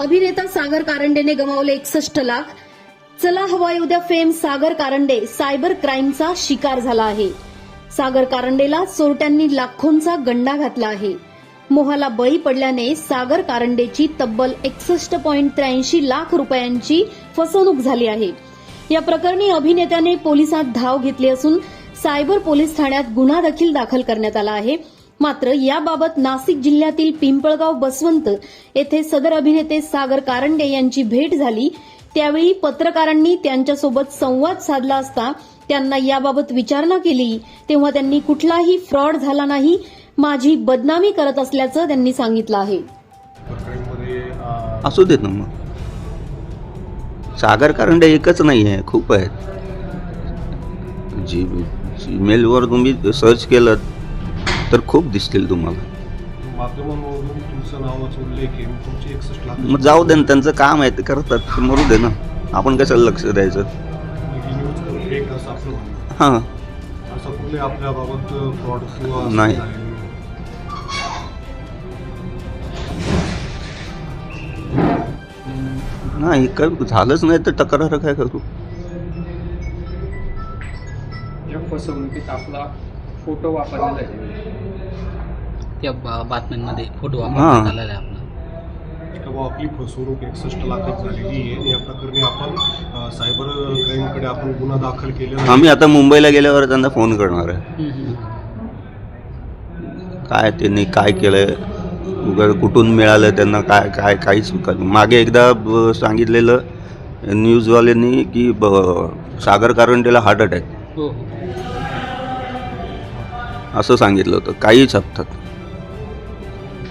अभिनेता सागर कारंडेने गमावले एकसष्ट लाख. चला हवा उद्या फेम सागर कारंडे. सायबर क्राईमचा शिकार झाला आहे. सागर कारंडेला चोरट्यांनी लाखोंचा गंडा घातला आहे. मोहाला बळी पडल्याने सागर कारंडेची तब्बल एकसष्ट पॉईंट त्र्याऐंशी लाख रुपयांची फसवणूक झाली आहे. या प्रकरणी अभिनेत्याने पोलिसात धाव घेतली असून सायबर पोलीस ठाण्यात गुन्हा देखील दाखल करण्यात आला आहे. मात्र याबाबत नाशिक जिल्ह्यातील पिंपळगाव बसवंत येथे सदर अभिनेते सागर कारंडे यांची भेट झाली. त्यावेळी पत्रकारांनी त्यांच्यासोबत संवाद साधला असता त्यांना याबाबत विचारणा केली. तेव्हा त्यांनी कुठलाही फ्रॉड झाला नाही. माझी बदनामी करत असल्याचं त्यांनी सांगितलं आहे. असू देत ना मग. सागर कारंडे एकच नाही आहे खूप आहेत. जी जीमेलवर तुम्ही सर्च केलं तर खूप दिसतील तुम्हाला. मग जाऊ दे ना त्यांचं काम आहे ते करतात ते मरू दे ना. आपण कशाला लक्ष द्यायचं? ही हां. नाही. नाही. नाही काय झालंच नाही तर तक्रार काय करू? या फसवणुकीत आपला फोटो वापरलेला आहे. त्या बा- बातम्यांमध्ये फोटो हां. आलेला आहे आपला. आपली फसवणूक एकसष्ट लाखात झालेली आहे. या प्रकरणी आपण अं, सायबर क्राईमकडे आपण गुन्हा दाखल केलेला आहे. आम्ही आता मुंबईला गेल्यावर त्यांना फोन करणार आहे. काय त्यांनी काय केलंय? उगाच कुठून मिळालं त्यांना? काय काय काहीच कळ- मागे एकदा ब- सांगितलेलं न्यूजवाल्यांनी की ब- सागर कारंडेला हार्ट अटॅक. हो हो. असं सांगितलं होतं. काही छापतात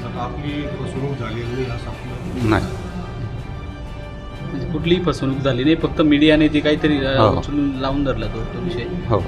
आता आपली फसवणूक झालेली नाही असं आपलं नाही. म्हणजे कुठलीही फसवणूक झाली नाही फक्त मीडियाने जे काहीतरी अ, हो. उचलून लावून धरला तो तो विषय. हो.